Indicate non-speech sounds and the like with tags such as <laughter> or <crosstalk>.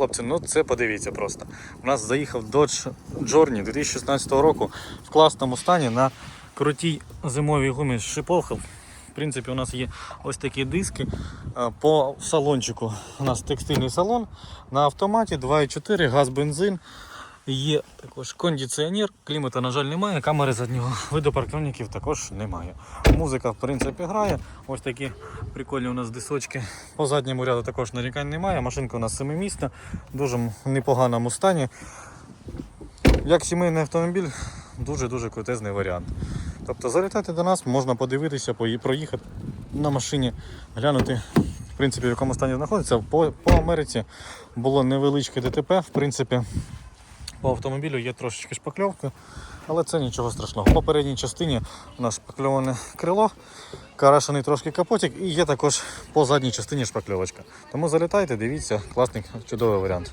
хлопці, ну це подивіться просто. У нас заїхав Dodge Journey 2016 року в класному стані на крутій зимовій гумі з шиповхом. В принципі, у нас є ось такі диски. Е, По салончику у нас текстильний салон на автоматі 2.4, газ, бензин. Є також кондиціонер, клімата, на жаль, немає, камери заднього <laughs> виду парктроніків також немає. Музика, в принципі, грає. Ось такі прикольні у нас дисочки. По задньому ряду також нарікань немає. Машинка у нас семимісна, в дуже непоганому стані. Як сімейний автомобіль, дуже-дуже крутезний варіант. Тобто залітати до нас, можна подивитися, проїхати на машині, глянути, в принципі, в якому стані знаходиться. По, по Америці було невеличке ДТП, в принципі. По автомобілю є трошечки шпакльовки, але це нічого страшного. По передній частині у нас шпакльоване крило, карашений трошки капотик і є також по задній частині шпакльовочка. Тому залітайте, дивіться, класний, чудовий варіант.